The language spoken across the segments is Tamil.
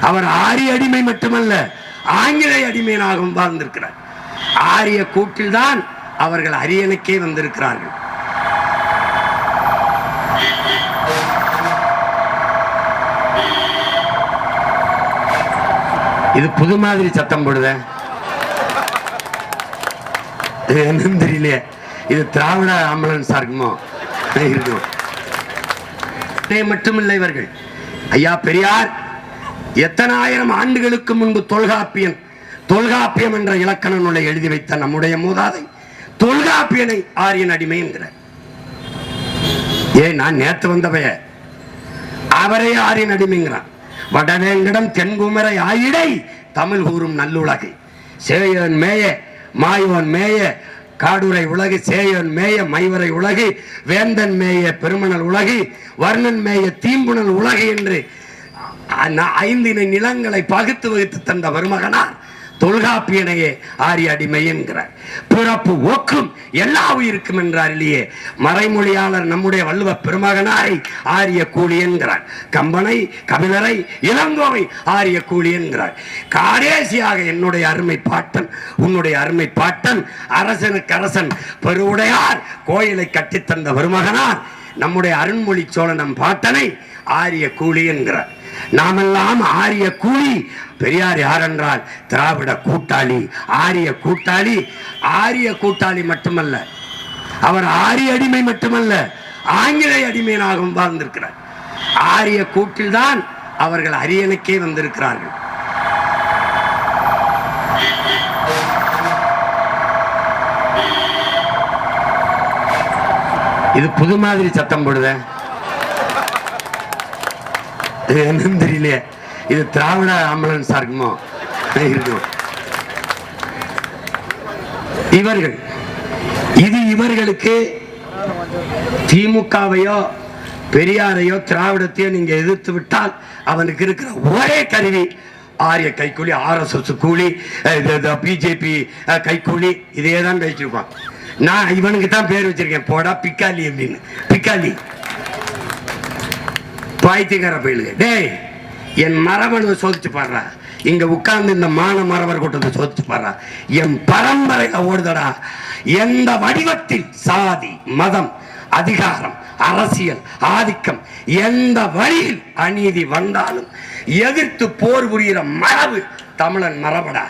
அவர் ஆரிய அடிமை மட்டுமல்ல ஆங்கிலேய அடிமையனாகவும் வாழ்ந்திருக்கிறார். ஆரிய கூட்டில்தான் அவர்கள் அரியணைக்கே வந்திருக்கிறார்கள். இது புது மாதிரி சத்தம் போடுத. இது என்னன்னு தெரியலையே. இது திராவிட ஆம்புலன்ஸா இருக்குமோ? இருக்கும்? மட்டுமில்லை இவர்கள். ஐயா பெரியார் எத்தனை ஆயிரம் ஆண்டுகளுக்கு முன்பு தொல்காப்பியன் தொல்காப்பியம் என்ற இலக்கண நூலை எழுதி வைத்த நம்முடைய மூதாதை தொல்காப்பியனை ஆரியன் அடிமை என்கிறார். ஏன் நான் நேத்து வந்தவைய அவரே ஆரியன் அடிமைங்கிறான் வடவேங்கடம் தென்குமரை ஆயிடை தமிழ் கூறும் நல்லுலகை. சேயோன் மேய மாயோன் மேய காடுரை உலகு சேயோன் மேய மைவரை உலகு வேந்தன் மேய பெருமணல் உலகு வர்ணன் மேய தீம்புணல் உலகு என்று ஐந்தினை நிலங்களை பகுத்து வகுத்து தந்த வருமகனா தொல்காப்பியனையே ஆரிய அடிமை என்கிறார். பிறப்பு ஒக்கும் எல்லா உயிருக்கும் என்றார் இல்லையே. மறைமொழியாளர் நம்முடைய வள்ளுவ பெருமகனாரை ஆரிய கூலி என்கிறார். கம்பனை கபிலரை இளங்கோவை ஆரிய கூலி என்கிறார். காடேசியாக என்னுடைய அருமை பாட்டன் உன்னுடைய அருமை பாட்டன் அரசனுக்கு அரசன் பெருவுடையார் கோயிலை கட்டித்தந்த வருமகனார் நம்முடைய அருண்மொழி சோழன் நம் பாட்டனை ஆரிய கூலி என்கிறார். நாமெல்லாம் ஆரிய கூலி. பெரியார் யார் என்றால் திராவிட கூட்டாளி ஆரிய கூட்டாளி ஆரிய கூட்டாளி மட்டுமல்ல. அவர் ஆரிய அடிமை மட்டுமல்ல ஆங்கிலேய அடிமையனாகவும் வாழ்ந்திருக்கிறார். ஆரிய கூட்டில்தான் அவர்கள் அரியணைக்கே வந்திருக்கிறார்கள். இது புது மாதிரி சத்தம் போடுத. இது என்னன்னு தெரியலையே. இது திராவிட ஆம்புலன்ஸா இருக்குமோ இருக்கும் இவர்கள் இது இவர்களுக்கு திமுகவையோ பெரியாரையோ திராவிடத்தையோ நீங்க எதிர்த்து விட்டால் அவனுக்கு இருக்கிற ஒரே கருவி ஆரிய கைக்கூலி ஆர்எஸ்எஸ் கூலி பிஜேபி கைக்கூலி இதே தான் பேசிருப்பான் நான் இவனுக்கு தான் பேர் வச்சிருக்கேன். போடா பிக்காலி அப்படின்னு. பிக்காலி. பாய்த்திக்கார பயிலுங்க டேய் என் மரபணுவை சோதிச்சு பாடுறா. இங்க உட்கார்ந்து இந்த மான மரபர் கூட்டத்தை சோதிச்சு பாடுறா. என் பரம்பரையில ஓடுதடா. எந்த வடிவத்தில் சாதி மதம் அதிகாரம் அரசியல் ஆதிக்கம் எந்த வழியில் அநீதி வந்தாலும் எதிர்த்து போர் புரிகிற மரபு தமிழன் மரபடா.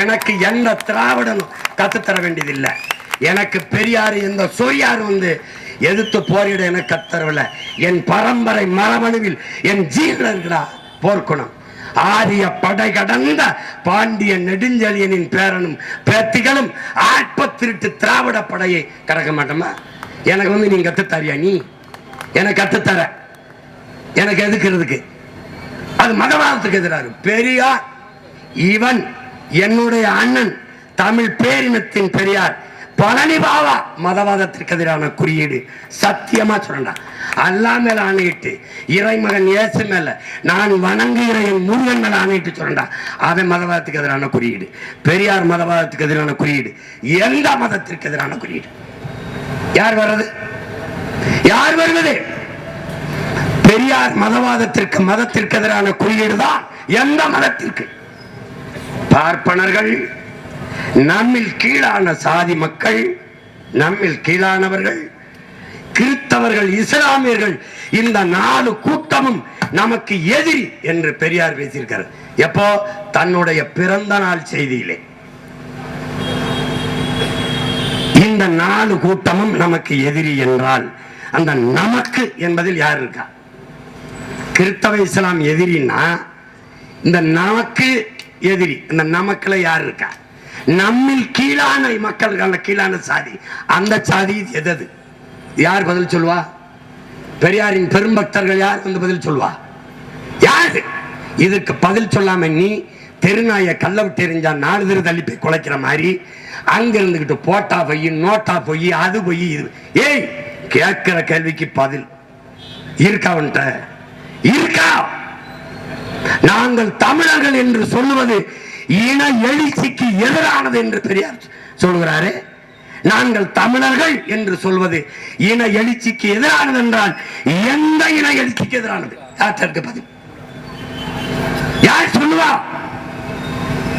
எனக்கு எந்த திராவிடனும் கத்துத்தர வேண்டியதில்லை. எனக்கு பெரியார் இந்த சொரியார் வந்து எதிர்த்து போரிட எனக்கு கத்தரவில்லை. என் பரம்பரை மரபணுவில் என் ஜீன்ல இருக்கிறா போர்க்குணம். ஆரிய படை கடந்த பாண்டிய நெடுஞ்செழியனின் பேரனும் பேத்திகளும் ஆட்பத்திருட்டு திராவிட படையை கடக்க மாட்டோமா? எனக்கு வந்து நீ கத்துத்தாரியா நீ? எனக்கு கத்துத்தர. எனக்கு எதுக்குறதுக்கு அது மதவாதத்துக்கு எதிராக பெரியார் இவன் என்னுடைய அண்ணன் தமிழ் பேரினத்தின் பெரியார். பழனி பாவா மதவாதத்திற்கு எதிரான குறியீடு. சத்தியமா சொல்றேன் அல்லா மேல ஆணையிட்டு இறைமகன் இயேசு மேல நான் வணங்குகிற என் முருகன் மேல ஆணையிட்டு சொல்றேன் அவன் மதவாதத்துக்கு எதிரான குறியீடு. பெரியார் மதவாதத்துக்கு எதிரான குறியீடு. எந்த மதத்திற்கு எதிரான குறியீடு? யார் வர்றது? யார் வருவது? பெரியார் மதவாதத்திற்கு மதத்திற்கு எதிரான குறியீடு தான் எந்த மதத்திற்கு? பார்ப்பனர்கள் நம்மில் கீழான சாதி மக்கள் நம்மில் கீழானவர்கள் கிறித்தவர்கள் இஸ்லாமியர்கள் இந்த நாலு கூட்டமும் நமக்கு எதிரி என்று பெரியார் பேசியிருக்கார். எப்போ? தன்னுடைய பிறந்த நாள் செய்தியிலே. இந்த நாலு கூட்டமும் நமக்கு எதிரி என்றால் அந்த நமக்கு என்பதில் யார் இருக்கா? கிறித்தவ இஸ்லாம் எதிரின்னா இந்த நமக்கு எதிரி இந்த நமக்குல யார் இருக்கா? நம்மில் கீழான மக்களுக்கான கீழான சாதி. அந்த சாதி எதது? யார் பதில் சொல்லுவா? பெரியாரின் பெரும்பக்தர்கள் யார் வந்து பதில் சொல்லுவா? யாரு? இதற்கு பதில் சொல்லாம நீ தெருநாயை கல்ல விட்டு எரிஞ்சா நாலு தெரு தள்ளி போய் குலைக்கிற மாதிரி அங்க இருந்துகிட்டு போட்டா பொய் நோட்டா பொய் அது பொய் இது ஏய் கேட்கிற கேள்விக்கு பதில். இருக்கா உன்ட்ட இருக்கா? நாங்கள் தமிழர்கள் என்று சொல்லுவது இன எழுச்சிக்கு எதிரானது என்று பெரியார் சொல்கிறாரு. நாங்கள் தமிழர்கள் என்று சொல்வது இன எழுச்சிக்கு எதிரானது என்றால் எந்த இன எழுச்சிக்கு எதிரானது? யாருக்கு பதில்? யார் சொல்லுவா?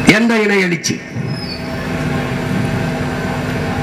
எந்த இன எழுச்சி?